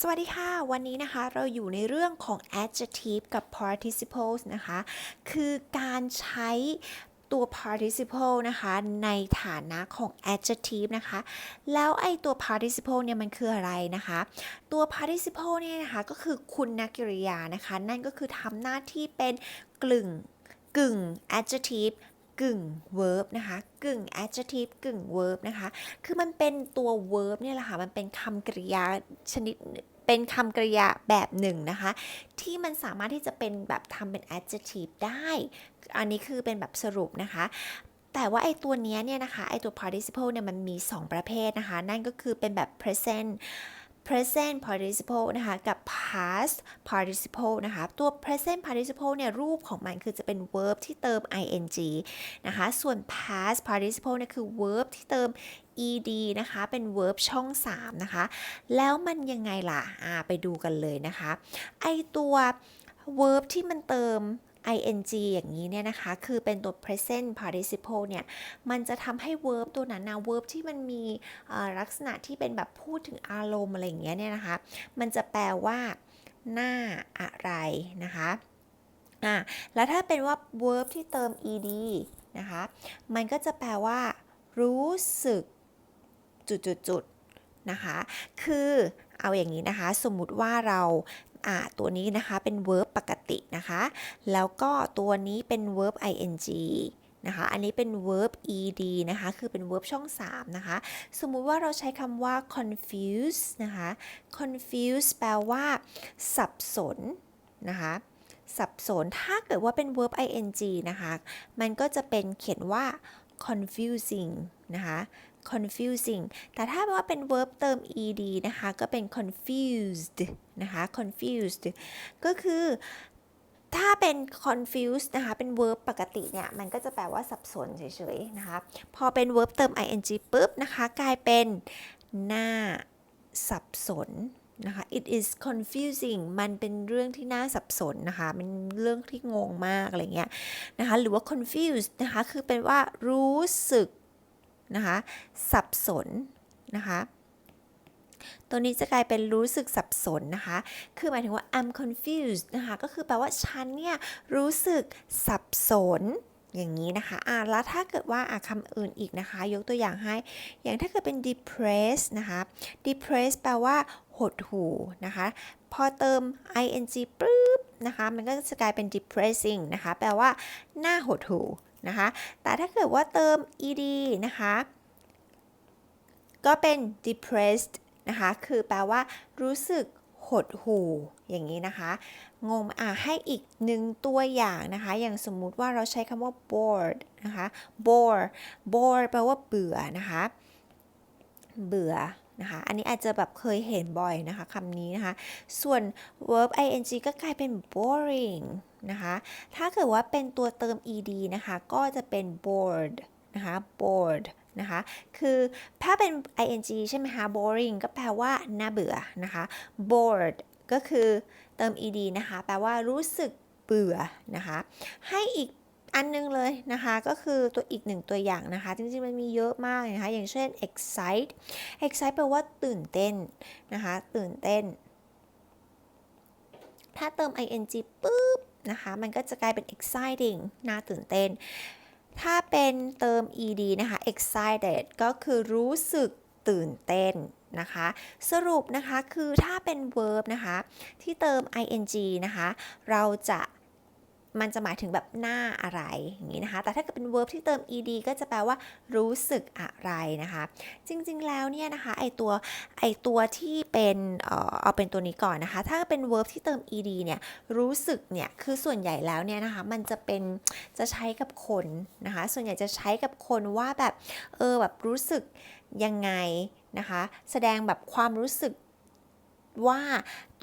สวัสดีค่ะ วันนี้นะคะเราอยู่ในเรื่องของ adjective กับ participles นะคะ คือการใช้ตัว participle นะคะ ในฐานะของ adjective นะคะ แล้วไอตัว participle เนี่ยมันคืออะไรนะคะ ตัว participle เนี่ยนะคะ ก็คือคุณกริยานะคะ นั่นก็คือทำหน้าที่เป็นกลึงกึ่ง adjective กึ่ง verb นะคะ กึ่ง adjective กึ่ง verb นะคะ คือมันเป็นตัว verb เนี่ยแหละค่ะ มันเป็นคำกริยาชนิด เป็นคำกริยาแบบหนึ่งนะคะ ที่มันสามารถที่จะเป็นแบบทำเป็น adjective ได้ อันนี้คือเป็นแบบสรุปนะคะ แต่ว่าไอตัวนี้เนี่ยนะคะ ไอตัว participle เนี่ยมันมี 2 ประเภทนะคะ นั่นก็คือเป็นแบบ present present participle นะคะกับ past participle นะคะตัว present participle เนี่ยรูปของมันคือจะเป็น verb ที่เติม ing นะคะส่วน past participle เนี่ยคือ verb ที่เติม ed นะคะเป็น verb ช่อง 3 นะคะ แล้วมันยังไงล่ะอ่าไปดูกันเลยนะคะ ไอตัว verb ที่มันเติม ing อย่างนี้เนี่ยนะคะ คือเป็นตัว present participle เนี่ย มันจะทำให้ verb ตัวนั้นนะ verb ที่มันมีลักษณะที่เป็นแบบพูดถึงอารมณ์อะไรอย่างเงี้ยเนี่ยนะคะ มันจะแปลว่า หน้าอะไรนะคะอะแล้วถ้าเป็นว่า verb ที่เติม ed นะคะ มันก็จะแปลว่า รู้สึกจุดๆๆนะคะ คือเอาอย่างนี้นะคะ สมมุติว่าเรา อ่าตัวนี้นะคะเป็น verb ปกตินะคะ แล้วก็ตัวนี้เป็น verb ing นะคะ อันนี้เป็น verb ed นะคะ คือเป็น verb ช่อง 3 นะคะ สมมุติว่าเราใช้คำว่า confuse นะคะ confuse แปลว่า สับสนนะคะสับสน ถ้าเกิดว่าเป็น verb ing นะคะ มันก็จะเป็นเขียนว่า confusing นะคะ confusing แต่ถ้าว่าเป็น verb เติม ed นะคะ ก็เป็น confused นะคะ confused ก็คือถ้าเป็น confused นะคะ เป็น verb ปกติเนี่ย มันก็จะแปลว่าสับสนเฉยๆ นะคะ พอเป็น verb เติม ing ปุ๊บนะคะ กลายเป็นหน้าสับสนนะคะ it is confusing มันเป็นเรื่องที่น่าสับสนนะคะเป็นเรื่องที่งงมากอะไรเงี้ยนะคะ หรือว่า confused นะคะ คือเป็นว่ารู้สึก นะคะ สับสนนะคะตัวนี้จะกลายเป็นรู้สึกสับสนนะคะ คือหมายถึงว่า I'm confused นะคะ ก็คือแปลว่าฉันเนี่ยรู้สึกสับสนอย่างนี้นะคะอ่าแล้วถ้าเกิดว่าอะคำอื่นอีกนะคะ ยกตัวอย่างให้ อย่างถ้าเกิดเป็น depressed นะคะ depressed แปลว่าหดหู่นะคะ พอเติม ing ปุ๊บนะคะ มันก็จะกลายเป็น depressing นะคะ แปลว่าหน้าหดหู่ นะคะ แต่ถ้าเกิดว่าเติม ed นะคะ ก็เป็น depressed นะคะ คือแปลว่ารู้สึกหดหู่อย่างนี้นะคะงงอะให้อีกหนึ่งตัวอย่างนะคะ อย่างสมมุติว่าเราใช้คำว่า bored นะคะ bore bore แปลว่าเบื่อนะคะ เบื่อนะคะ อันนี้อาจจะแบบเคยเห็นบ่อยนะคะคำนี้นะคะ ส่วน verb ing ก็กลายเป็น boring นะคะ ถ้าเกิดว่าเป็นตัวเติม ed นะคะ ก็จะเป็น bored นะคะ bored นะคะ คือถ้าเป็น ing ใช่ไหมคะ boring ก็แปลว่าน่าเบื่อนะคะ bored ก็คือเติม ed นะคะ แปลว่ารู้สึกเบื่อนะคะ ให้อีกอันนึงเลยนะคะ ก็คือตัวอีกหนึ่งตัวอย่างนะคะ จริงๆ มันมีเยอะมากนะคะ อย่างเช่น excite excite แปลว่าตื่นเต้นนะคะ ตื่นเต้น ถ้าเติม ing ปุ๊บ นะคะ มันก็จะกลายเป็น exciting น่าตื่นเต้น ถ้าเป็นเติม ed นะคะ excited ก็คือรู้สึกตื่นเต้นนะคะ สรุปนะคะคือถ้าเป็น verb นะคะ ที่เติม ing นะคะ เราจะ มันจะหมายถึงแบบหน้าอะไรอย่างนี้นะคะ แต่ถ้าเกิดเป็น verb ที่เติม ed ก็จะแปลว่ารู้สึกอะไรนะคะ จริงๆแล้วเนี่ยนะคะไอตัวไอตัวที่เป็นเอ่อเอาเป็นตัวนี้ก่อนนะคะ ถ้าเป็น verb ที่เติม ed เนี่ยรู้สึกเนี่ยคือส่วนใหญ่แล้วเนี่ยนะคะมันจะเป็นจะใช้กับคนนะคะ ส่วนใหญ่จะใช้กับคนว่าแบบเออแบบรู้สึกยังไงนะคะ แสดงแบบความรู้สึกว่า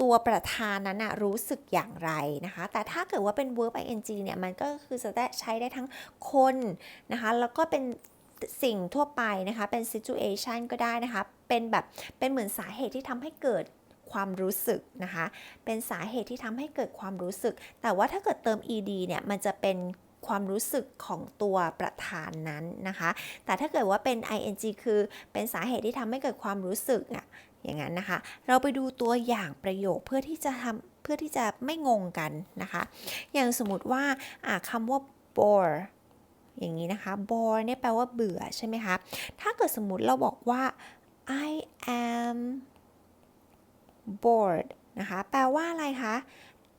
ตัวประธานนั้นนะรู้สึกอย่างไรนะคะ แต่ถ้าเกิดว่าเป็น verb ing เนี่ย มันก็คือจะได้ใช้ได้ทั้งคนนะคะ แล้วก็เป็นสิ่งทั่วไปนะคะ เป็น situation ก็ได้นะคะ เป็นแบบ เป็นเหมือนสาเหตุที่ทำให้เกิดความรู้สึกนะคะ เป็นสาเหตุที่ทำให้เกิดความรู้สึก แต่ว่าถ้าเกิดเติม ed เนี่ย มันจะเป็นความรู้สึกของตัวประธานนั้นนะคะ แต่ถ้าเกิดว่าเป็น ing คือเป็นสาเหตุที่ทำให้เกิดความรู้สึกอะ อย่างนั้นนะคะ เราไปดูตัวอย่างประโยคเพื่อที่จะทำเพื่อที่จะไม่งงกันนะคะ อย่างสมมติว่าคำว่า bore อย่างนี้นะคะ bore เนี่ยแปลว่าเบื่อใช่ไหมคะ ถ้าเกิดสมมติเราบอกว่า I am bored นะคะ แปลว่าอะไรคะ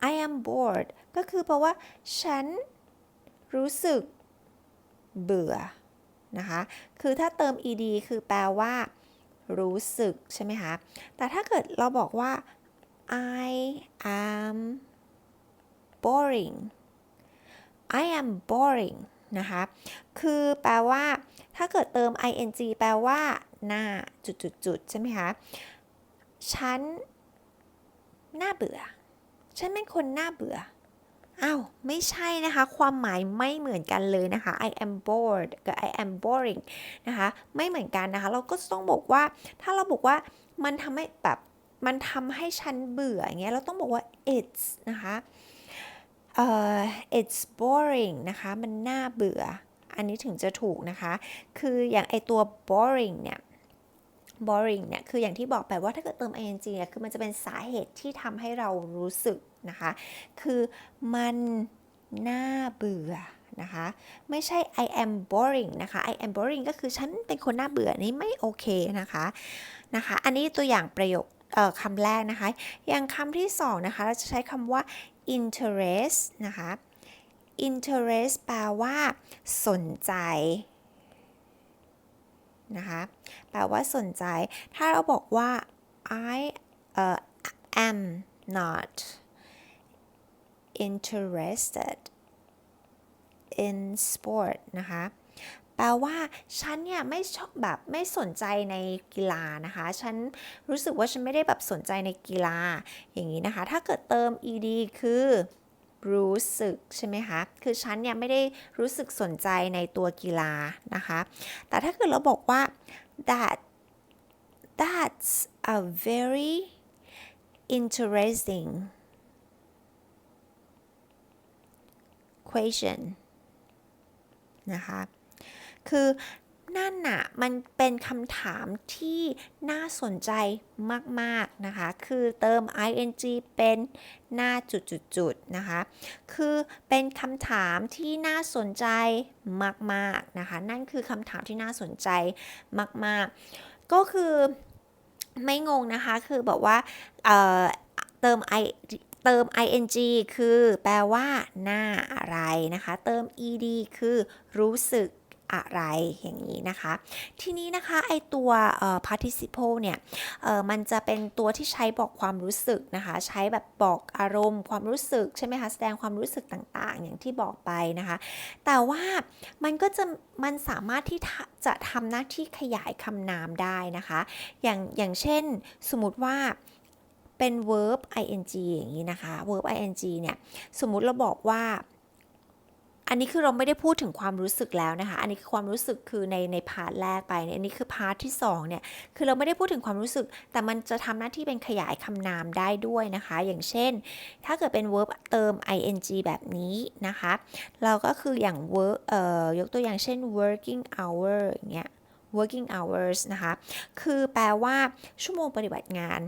I am bored ก็คือแปลว่าฉันรู้สึกเบื่อนะคะ คือถ้าเติม ed คือแปลว่า รู้สึกใช่ไหมคะ แต่ถ้าเกิดเราบอกว่า I am boring I am boring นะคะ คือแปลว่า ถ้าเกิดเติม ing แปลว่า หน้าจุดๆๆใช่ไหมคะ ฉันน่าเบื่อ ฉันเป็นคนน่าเบื่อ อ้าว ไม่ใช่นะคะ ความหมายไม่เหมือนกันเลยนะคะ I am bored กับ I am boring นะคะ ไม่เหมือนกันนะคะ เราก็ต้องบอกว่า ถ้าเราบอกว่ามันทำให้แบบ มันทำให้ฉันเบื่ออย่างเงี้ย เราต้องบอกว่า it's นะคะเอ่อ it's boring นะคะ มันน่าเบื่อ อันนี้ถึงจะถูกนะคะ คืออย่างไอตัว boring เนี่ย boring เนี่ย คืออย่างที่บอกไปว่าถ้าเกิดเติม ing เนี่ย คือมันจะเป็นสาเหตุที่ทำให้เรารู้สึก นะคะ คือมันน่าเบื่อนะคะ ไม่ใช่ I am boring นะคะ I am boring ก็คือฉันเป็นคนน่าเบื่อนี่ไม่โอเคนะคะนะคะ อันนี้ตัวอย่างประโยคคำแรกนะคะ อย่างคำที่สองนะคะ เราจะใช้คำว่า interest นะคะ interest แปลว่า สนใจนะคะแปลว่าสนใจ ถ้าเราบอกว่า I uh, am not interested in sport นะคะ แปลว่าฉันเนี่ยไม่ชอบแบบไม่สนใจในกีฬานะคะ ฉันรู้สึกว่าฉันไม่ได้แบบสนใจในกีฬาอย่างนี้นะคะ ถ้าเกิดเติม ed คือรู้สึกใช่ไหมคะ คือฉันเนี่ยไม่ได้รู้สึกสนใจในตัวกีฬานะคะ แต่ถ้าเกิดเราบอกว่า that that's a very interesting question นะคะ คือนั่นน่ะมันเป็นคำถามที่น่าสนใจมาก ๆ นะคะ คือเติม ing เป็นหน้าจุด ๆ นะคะ คือเป็นคำถามที่น่าสนใจมาก ๆ นะคะ นั่นคือคำถามที่น่าสนใจมาก ๆ ก็คือไม่งงนะคะ คือบอกว่าเเติม i เติม ing คือแปลว่า หน้าอะไรนะคะ เติม ed คือรู้สึกอะไรอย่างนี้นะคะ ทีนี้นะคะไอตัว participle เนี่ยมันจะเป็นตัวที่ใช้บอกความรู้สึกนะคะ ใช้แบบบอกอารมณ์ความรู้สึกใช่ไหมคะแสดงความรู้สึกต่างๆ อย่างที่บอกไปนะคะ แต่ว่ามันก็จะมันสามารถที่จะทำหน้าที่ขยายคำนามได้นะคะ อย่างอย่างเช่นสมมติว่า เป็น verb ing อย่างนี้นะคะ verb ing เนี่ย สมมุติเราบอกว่า อันนี้คือเราไม่ได้พูดถึงความรู้สึกแล้วนะคะ อันนี้คือความรู้สึกคือในในพาร์ทแรกไปเนี่ยอันนี้คือพาร์ทที่2เนี่ย คือเราไม่ได้พูดถึงความรู้สึก แต่มันจะทำหน้าที่เป็นขยายคำนามได้ด้วยนะคะ อย่างเช่น ถ้าเกิดเป็น verb เติม ing แบบนี้นะคะ เราก็คืออย่าง work เอ่อ ยกตัวอย่างเช่น working hour อย่างเงี้ย working hours นะคะ คือแปลว่าชั่วโมงปฏิบัติงาน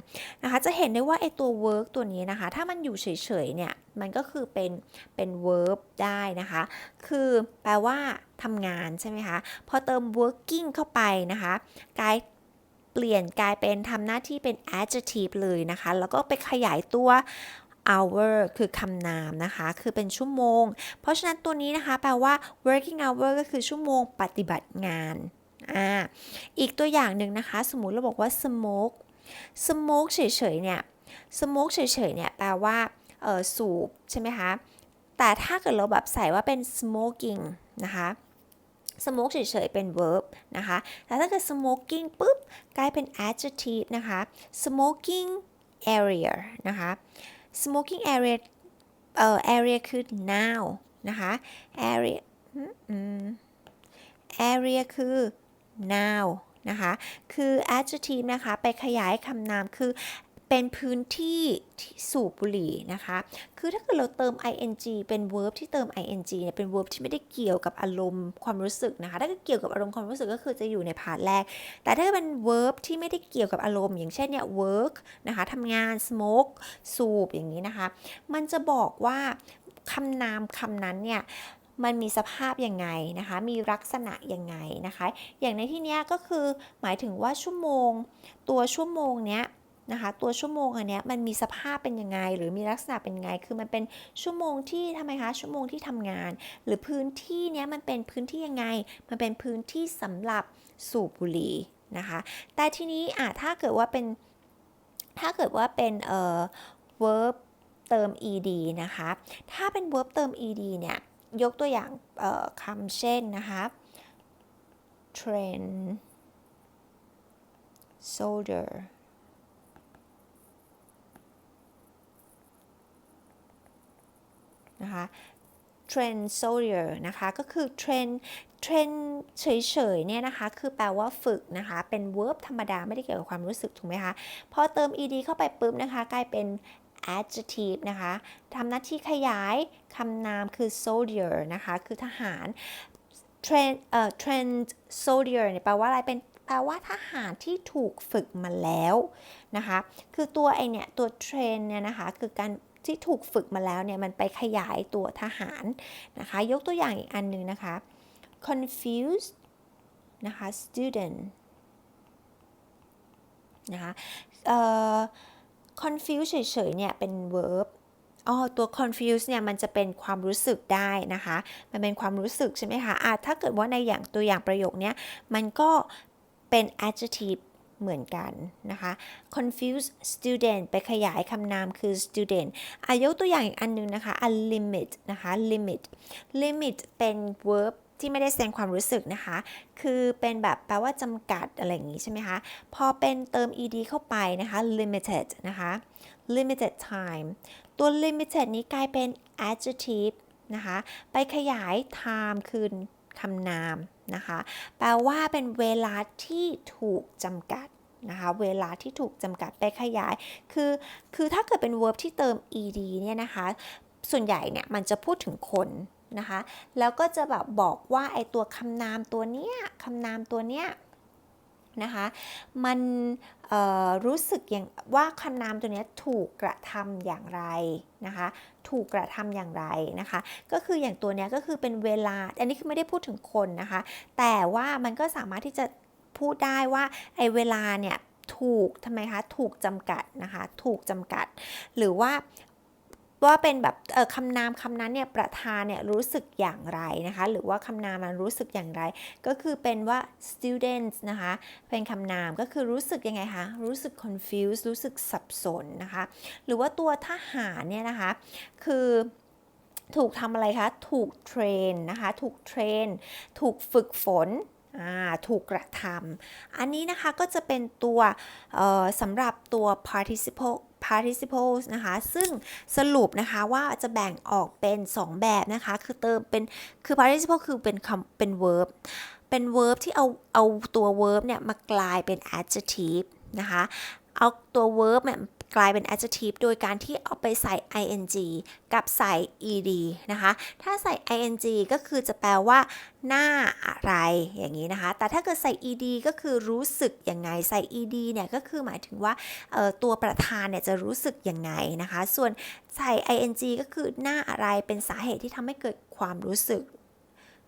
นะคะ จะเห็นได้ว่าไอตัว work ตัวนี้นะคะ ถ้ามันอยู่เฉยๆเนี่ย มันก็คือเป็นเป็น verb ได้นะคะ คือแปลว่าทำงานใช่ไหมคะ พอเติม working เข้าไปนะคะกลายเปลี่ยนกลายเป็นทำหน้าที่เป็น adjective เลยนะคะ แล้วก็ไปขยายตัว hour คือคำนามนะคะ คือเป็นชั่วโมง เพราะฉะนั้นตัวนี้นะคะ แปลว่า working hour ก็คือชั่วโมงปฏิบัติงาน อ่าอีกตัวอย่างหนึ่งนะคะ สมมุติเราบอกว่า smoke smoke เฉยๆเนี่ย smoke เฉยๆเนี่ยแปลว่าเออสูบใช่ไหมคะแต่ถ้าเกิดเราแบบใส่ว่าเป็น smoking นะคะ smoke เฉยๆเป็น verb นะคะแต่ถ้าเกิด smoking ปุ๊บกลายเป็น adjective นะคะ smoking area นะคะ smoking area เอ่อ area คือ noun นะคะ area area คือ noun นะคะ คือ adjective นะคะ ไปขยายคำนามคือเป็นพื้นที่ที่สูบบุหรี่นะคะ คือถ้าเกิดเราเติม ing เป็น verb ที่เติม ing เนี่ย เป็น verb ที่ไม่ได้เกี่ยวกับอารมณ์ความรู้สึกนะคะ ถ้าเกิดเกี่ยวกับอารมณ์ความรู้สึกก็คือจะอยู่ในพาร์ทแรก แต่ถ้าเป็น verb ที่ไม่ได้เกี่ยวกับอารมณ์ อย่างเช่นเนี่ย work นะคะทำงาน smoke สูบอย่างนี้นะคะ มันจะบอกว่าคำนามคำนั้นเนี่ย มันมีสภาพยังไงนะคะ มีลักษณะยังไงนะคะ อย่างในที่นี้ก็คือหมายถึงว่าชั่วโมง ตัวชั่วโมงเนี้ยนะคะ ตัวชั่วโมงอันเนี้ยมันมีสภาพเป็นยังไง หรือมีลักษณะเป็นยังไง คือมันเป็นชั่วโมงที่ทำไมคะ ชั่วโมงที่ทำงาน หรือพื้นที่เนี้ยมันเป็นพื้นที่ยังไง มันเป็นพื้นที่สำหรับสูบบุหรี่นะคะ แต่ทีนี้อะถ้าเกิดว่าเป็น ถ้าเกิดว่าเป็นเอ่อ verb เติม ed นะคะ ถ้าเป็น verb เติม ed เนี่ย ยกตัวอย่างคำเช่นนะคะ train soldier นะคะ train soldier นะคะ ก็คือ train train เฉยๆ เนี่ยนะคะ คือแปลว่าฝึกนะคะ เป็น verb ธรรมดา ไม่ได้เกี่ยวกับความรู้สึก ถูกไหมคะ พอเติม ed เข้าไปปุ๊บนะคะ กลายเป็น adjective นะคะทำหน้าที่ขยายคำนามคือ soldier นะคะ คือทหาร train เอ่อ train soldier เนี่ยแปลว่าอะไรเป็นแปลว่าทหารที่ถูกฝึกมาแล้วนะคะ คือตัวไอเนี่ยตัว train เนี่ยนะคะ คือการที่ถูกฝึกมาแล้วเนี่ยมันไปขยายตัวทหารนะคะ ยกตัวอย่างอีกอันหนึ่งนะคะ confused นะคะ student นะคะ เอ่อ confuse เฉยๆเนี่ยเป็น verb อ๋อตัว confuse เนี่ยมันจะเป็นความรู้สึกได้นะคะ มันเป็นความรู้สึกใช่ไหมคะอะถ้าเกิดว่าในอย่างตัวอย่างประโยคเนี้ยมันก็เป็น adjective เหมือนกันนะคะ confuse student ไปขยายคำนามคือ student อายกตัวอย่างอีกอันหนึงนะคะ a limit นะคะ limit limit เป็น verb ที่ไม่ได้แสดงความรู้สึกนะคะ คือเป็นแบบแปลว่าจำกัดอะไรอย่างนี้ใช่ไหมคะ พอเป็นเติม ed เข้าไปนะคะ limited นะคะ limited time ตัว limited นี้กลายเป็น adjective นะคะ ไปขยาย time คือคำนามนะคะ แปลว่าเป็นเวลาที่ถูกจำกัดนะคะเวลาที่ถูกจำกัดไปขยาย คือ คือถ้าเกิดเป็น verb ที่เติม ed เนี่ยนะคะ ส่วนใหญ่เนี่ยมันจะพูดถึงคน นะคะ แล้วก็จะแบบบอกว่าไอตัวคำนามตัวเนี้ยคำนามตัวเนี้ยนะคะมันรู้สึกอย่างว่าคำนามตัวนี้ถูกกระทำอย่างไรนะคะถูกกระทำอย่างไรนะคะก็คืออย่างตัวนี้ก็คือเป็นเวลา อันนี้คือไม่ได้พูดถึงคนนะคะ แต่ว่ามันก็สามารถที่จะพูดได้ว่าไอ้เวลาเนี่ยถูกทำไมคะถูกจำกัดนะคะถูกจำกัด หรือว่า ว่าเป็นแบบคำนามคำนั้นเนี่ยประธานเนี่ยรู้สึกอย่างไรนะคะ หรือว่าคำนามมันรู้สึกอย่างไร ก็คือเป็นว่า students นะคะ เป็นคำนามก็คือรู้สึกยังไงคะรู้สึก confused รู้สึกสับสนนะคะ หรือว่าตัวทหารเนี่ยนะคะ คือถูกทำอะไรคะ ถูกเทรนนะคะ ถูกเทรน ถูกฝึกฝนถูกกระทำ อันนี้นะคะก็จะเป็นตัวสำหรับตัว participle participles นะคะ ซึ่งสรุปนะคะว่าจะแบ่งออกเป็น 2 แบบนะคะ คือเติมเป็น คือ participle คือเป็นคำเป็น verb เป็น verb ที่เอาเอาตัว verb เนี่ยมากลายเป็น adjective นะคะ เอาตัว verb เนี่ย กลายเป็น adjective โดยการที่เอาไปใส่ ing กับใส่ ed นะคะ ถ้าใส่ ing ก็คือจะแปลว่า หน้าอะไรอย่างนี้นะคะ แต่ถ้าเกิดใส่ ed ก็คือรู้สึกยังไง ใส่ ed เนี่ยก็คือหมายถึงว่าตัวประธานเนี่ยจะรู้สึกยังไงนะคะ ส่วนใส่ ing ก็คือหน้าอะไรเป็นสาเหตุที่ทำให้เกิดความรู้สึก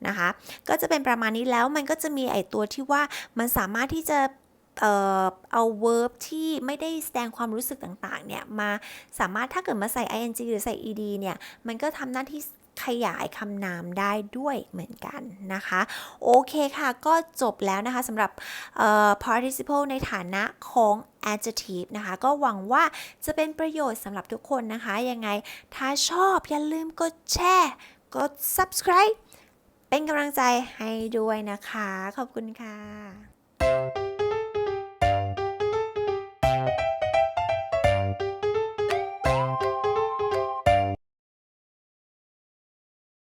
นะคะ ก็จะเป็นประมาณนี้แล้วมันก็จะมีไอตัวที่ว่ามันสามารถที่จะ เอ่อเอา verb ที่ไม่ได้แสดงความรู้สึกต่างๆ เนี่ย มาสามารถถ้าเกิดมาใส่ ing หรือใส่ ed เนี่ย มันก็ทำหน้าที่ขยายคำนามได้ด้วยเหมือนกันนะคะ โอเคค่ะ ก็จบแล้วนะคะสำหรับ participle ในฐานะของ adjective นะคะ ก็หวังว่าจะเป็นประโยชน์สำหรับทุกคนนะคะ ยังไงถ้าชอบอย่าลืมกดแชร์กด subscribe เป็นกำลังใจให้ด้วยนะคะ ขอบคุณค่ะ